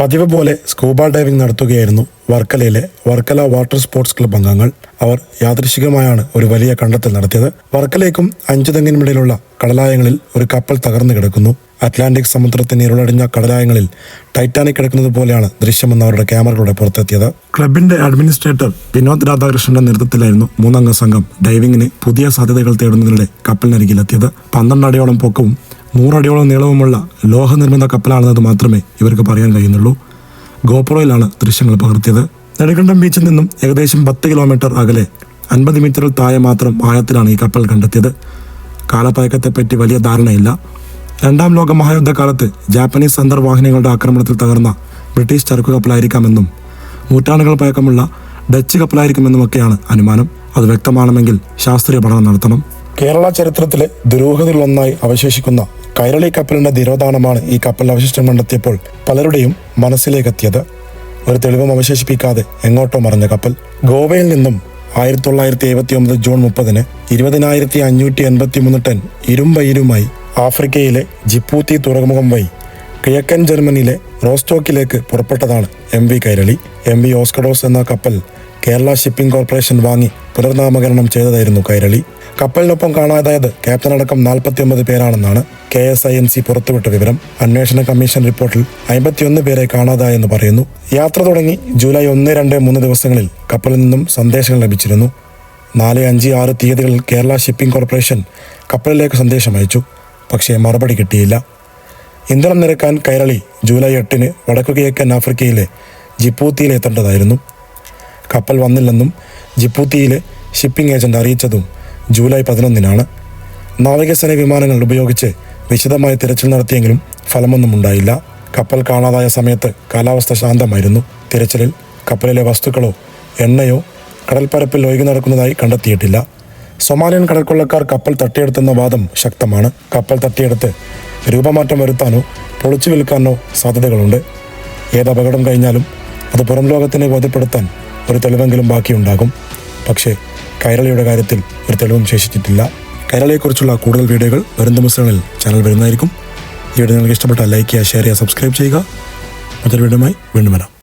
പതിവ് പോലെ scuba diving നടത്തുകയായിരുന്നു വർക്കലയിലെ വർക്കല വാട്ടർ സ്പോർട്സ് ക്ലബ് അംഗങ്ങൾ. അവർ യാദൃശികമായാണ് ഒരു വലിയ കണ്ടെത്തൽ നടത്തിയത്. വർക്കലയ്ക്കും അഞ്ചു തെങ്ങിനുമിടയിലുള്ള കടലായങ്ങളിൽ ഒരു കപ്പൽ തകർന്നു കിടക്കുന്നു. അറ്റ്ലാന്റിക് സമുദ്രത്തിന് ഇരുളടിഞ്ഞ കടലായങ്ങളിൽ ടൈറ്റാനിക് കിടക്കുന്നത് പോലെയാണ് ദൃശ്യമെന്ന് അവരുടെ ക്യാമറകളുടെ പുറത്തെത്തിയത്. ക്ലബിന്റെ അഡ്മിനിസ്ട്രേറ്റർ വിനോദ് രാധാകൃഷ്ണന്റെ നേതൃത്വത്തിലായിരുന്നു മൂന്നംഗ സംഘം ഡൈവിംഗിന് പുതിയ സാധ്യതകൾ തേടുന്നതിനിടെ കപ്പലിനരികിലെത്തിയത്. പന്ത്രണ്ട് അടിയോളം പൊക്കവും നൂറടിയോളം നീളവുമുള്ള ലോഹനിർമ്മിത കപ്പലാണെന്നത് മാത്രമേ ഇവർക്ക് പറയാൻ കഴിയുന്നുള്ളൂ. ഗോപ്രോയിലാണ് ദൃശ്യങ്ങൾ പകർത്തിയത്. നെടുകണ്ടം ബീച്ചിൽ നിന്നും ഏകദേശം പത്ത് കിലോമീറ്റർ അകലെ അൻപത് മീറ്ററിൽ താഴെ മാത്രം ആഴത്തിലാണ് ഈ കപ്പൽ കണ്ടെത്തിയത്. കാലപ്പഴക്കത്തെപ്പറ്റി വലിയ ധാരണയില്ല. രണ്ടാം ലോക മഹായുദ്ധകാലത്ത് ജാപ്പനീസ് അന്തർവാഹിനികളുടെ ആക്രമണത്തിൽ തകർന്ന ബ്രിട്ടീഷ് ചരക്കു കപ്പലായിരിക്കാമെന്നും നൂറ്റാണ്ടുകൾ പഴക്കമുള്ള ഡച്ച് കപ്പലായിരിക്കുമെന്നുമൊക്കെയാണ് അനുമാനം. അത് വ്യക്തമാണെങ്കിൽ ശാസ്ത്രീയ പഠനം നടത്തണം. കേരള ചരിത്രത്തിലെ ദുരൂഹതകളിലൊന്നായി അവശേഷിക്കുന്ന കൈരളി കപ്പലിന്റെ തിരോധാനമാണ് ഈ കപ്പൽ അവശിഷ്ടം കണ്ടെത്തിയപ്പോൾ പലരുടെയും മനസ്സിലേക്കെത്തിയത്. ഒരു തെളിവും അവശേഷിപ്പിക്കാതെ എങ്ങോട്ടോ മറഞ്ഞ കപ്പൽ ഗോവയിൽ നിന്നും ആയിരത്തി തൊള്ളായിരത്തി എഴുപത്തി ഒമ്പത് ജൂൺ മുപ്പതിന് ഇരുപതിനായിരത്തി അഞ്ഞൂറ്റി എൺപത്തി മൂന്ന് ടൺ ഇരുമ്പയിരുമായി ആഫ്രിക്കയിലെ ജിപ്പൂത്തി തുറമുഖം വഴി കിഴക്കൻ ജർമ്മനിയിലെ റോസ്റ്റോക്കിലേക്ക് പുറപ്പെട്ടതാണ് M V Kairali. M V ഓസ്കഡോസ് എന്ന കപ്പൽ കേരള ഷിപ്പിംഗ് കോർപ്പറേഷൻ വാങ്ങി പുനർനാമകരണം ചെയ്തതായിരുന്നു കൈരളി. കപ്പലിനൊപ്പം കാണാതായത് ക്യാപ്റ്റൻ അടക്കം നാൽപ്പത്തി ഒമ്പത് പേരാണെന്നാണ് K S I N C പുറത്തുവിട്ട വിവരം. അന്വേഷണ കമ്മീഷൻ റിപ്പോർട്ടിൽ അമ്പത്തിയൊന്ന് പേരെ കാണാതായെന്ന് പറയുന്നു. യാത്ര തുടങ്ങി ജൂലൈ ഒന്ന് രണ്ട് മൂന്ന് ദിവസങ്ങളിൽ കപ്പലിൽ നിന്നും സന്ദേശങ്ങൾ ലഭിച്ചിരുന്നു. നാല് അഞ്ച് ആറ് തീയതികളിൽ കേരള ഷിപ്പിംഗ് കോർപ്പറേഷൻ കപ്പലിലേക്ക് സന്ദേശം അയച്ചു. പക്ഷേ മറുപടി കിട്ടിയില്ല. ഇന്ധനം നിരക്കാൻ കൈരളി ജൂലൈ എട്ടിന് വടക്കു കിഴക്കൻ ആഫ്രിക്കയിലെ ജിപ്പൂത്തിയിൽ എത്തേണ്ടതായിരുന്നു കപ്പൽ വന്നില്ലെന്നും ജിപ്പൂത്തിയിലെ ഷിപ്പിംഗ് ഏജന്റ് അറിയിച്ചതും ജൂലൈ പതിനൊന്നിനാണ് നാവികസേന വിമാനങ്ങൾ ഉപയോഗിച്ച് വിശദമായ തിരച്ചിൽ നടത്തിയെങ്കിലും ഫലമൊന്നും ഉണ്ടായില്ല. കപ്പൽ കാണാതായ സമയത്ത് കാലാവസ്ഥ ശാന്തമായിരുന്നു. തിരച്ചിലിൽ കപ്പലിലെ വസ്തുക്കളോ എണ്ണയോ കടൽപ്പരപ്പിൽ ഒഴുകി നടക്കുന്നതായി കണ്ടെത്തിയിട്ടില്ല. സൊമാലിയൻ കടൽക്കൊള്ളക്കാർ കപ്പൽ തട്ടിയെടുത്തെന്ന വാദം ശക്തമാണ്. കപ്പൽ തട്ടിയെടുത്ത് രൂപമാറ്റം വരുത്താനോ പൊളിച്ചു വിൽക്കാനോ സാധ്യതകളുണ്ട്. ഏത് അപകടം കഴിഞ്ഞാലും അത് പുറം ലോകത്തിനെ ബോധ്യപ്പെടുത്താൻ ഒരു തെളിവെങ്കിലും ബാക്കിയുണ്ടാകും. പക്ഷേ കൈരളിയുടെ കാര്യത്തിൽ ഒരു തെളിവും ശേഷിച്ചിട്ടില്ല കൈരളിയെക്കുറിച്ചുള്ള കൂടുതൽ വീഡിയോകൾ വരും ദിവസങ്ങളിൽ ചാനൽ വരുന്നതായിരിക്കും. ഈ വീഡിയോ നിങ്ങൾക്ക് ഇഷ്ടപ്പെട്ടാൽ ലൈക്ക് ചെയ്യുക ഷെയർ ചെയ്യുക സബ്സ്ക്രൈബ് ചെയ്യുക. മറ്റൊരു വീഡിയോമായി വീണ്ടും വരാം.